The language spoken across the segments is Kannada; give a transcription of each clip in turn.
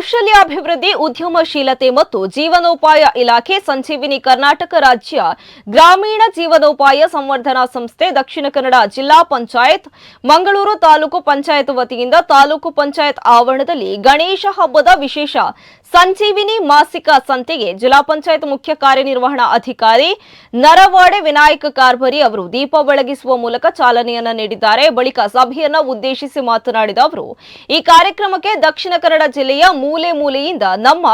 ಕೌಶಲ್ಯಾಭಿವೃದ್ಧಿ, ಉದ್ಯಮಶೀಲತೆ ಮತ್ತು ಜೀವನೋಪಾಯ ಇಲಾಖೆ ಸಂಜೀವಿನಿ ಕರ್ನಾಟಕ ರಾಜ್ಯ ಗ್ರಾಮೀಣ ಜೀವನೋಪಾಯ ಸಂವರ್ಧನಾ ಸಂಸ್ಥೆ ದಕ್ಷಿಣ ಕನ್ನಡ ಜಿಲ್ಲಾ ಪಂಚಾಯತ್ ಮಂಗಳೂರು ತಾಲೂಕು ಪಂಚಾಯತ್ ವತಿಯಿಂದ ತಾಲೂಕು ಪಂಚಾಯತ್ ಆವರಣದಲ್ಲಿ ಗಣೇಶ ಹಬ್ಬದ ವಿಶೇಷ ಸಂಜೀವಿನಿ ಮಾಸಿಕ ಸಂತೆಗೆ ಜಿಲ್ಲಾ ಪಂಚಾಯತ್ ಮುಖ್ಯ ಕಾರ್ಯನಿರ್ವಹಣಾ ಅಧಿಕಾರಿ ನರವಾಡೆ ವಿನಾಯಕ ಕಾರ್ಬರಿ ಅವರು ದೀಪ ಬೆಳಗಿಸುವ ಮೂಲಕ ಚಾಲನೆಯನ್ನ ನೀಡಿದ್ದಾರೆ. ಬಳಿಕ ಸಭೆಯನ್ನ ಉದ್ದೇಶಿಸಿ ಮಾತನಾಡಿದ ಅವರು, ಈ ಕಾರ್ಯಕ್ರಮಕ್ಕೆ ದಕ್ಷಿಣ ಕನ್ನಡ ಜಿಲ್ಲೆಯ ಮೂಲೆ ಮೂಲೆಯಿಂದ ನಮ್ಮ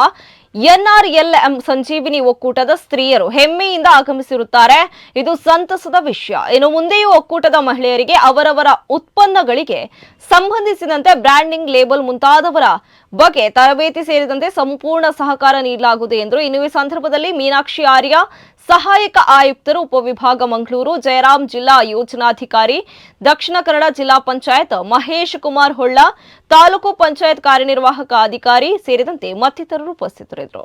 ಎನ್ಆರ್ಎಲ್ಎಂ ಸಂಜೀವಿನಿ ಒಕ್ಕೂಟದ ಸ್ತ್ರೀಯರು ಹೆಮ್ಮೆಯಿಂದ ಆಗಮಿಸಿರುತ್ತಾರೆ. ಇದು ಸಂತಸದ ವಿಷಯ. ಇನ್ನು ಮುಂದೆಯೂ ಒಕ್ಕೂಟದ ಮಹಿಳೆಯರಿಗೆ ಅವರವರ ಉತ್ಪನ್ನಗಳಿಗೆ ಸಂಬಂಧಿಸಿದಂತೆ ಬ್ರ್ಯಾಂಡಿಂಗ್ ಲೇಬಲ್ ಮುಂತಾದವರ ಬಗ್ಗೆ ತರಬೇತಿ ಸೇರಿದಂತೆ ಸಂಪೂರ್ಣ ಸಹಕಾರ ನೀಡಲಾಗುವುದು ಎಂದರು ಇನ್ನು ಈ ಸಂದರ್ಭದಲ್ಲಿ ಮೀನಾಕ್ಷಿ ಆರ್ಯ ಸಹಾಯಕ ಆಯುಕ್ತರು ಉಪವಿಭಾಗ ಮಂಗಳೂರು ಜಯರಾಮ್ ಜಿಲ್ಲಾ ಯೋಜನಾಧಿಕಾರಿ, ದಕ್ಷಿಣ ಕನ್ನಡ ಜಿಲ್ಲಾ ಪಂಚಾಯತ್ ಮಹೇಶ್ ಕುಮಾರ್ ಹೊಳ್ಳ, ತಾಲೂಕು ಪಂಚಾಯತ್ ಕಾರ್ಯನಿರ್ವಾಹಕ ಅಧಿಕಾರಿ ಸೇರಿದಂತೆ ಮತ್ತಿತರರು ಉಪಸ್ಥಿತರಿದ್ದರು.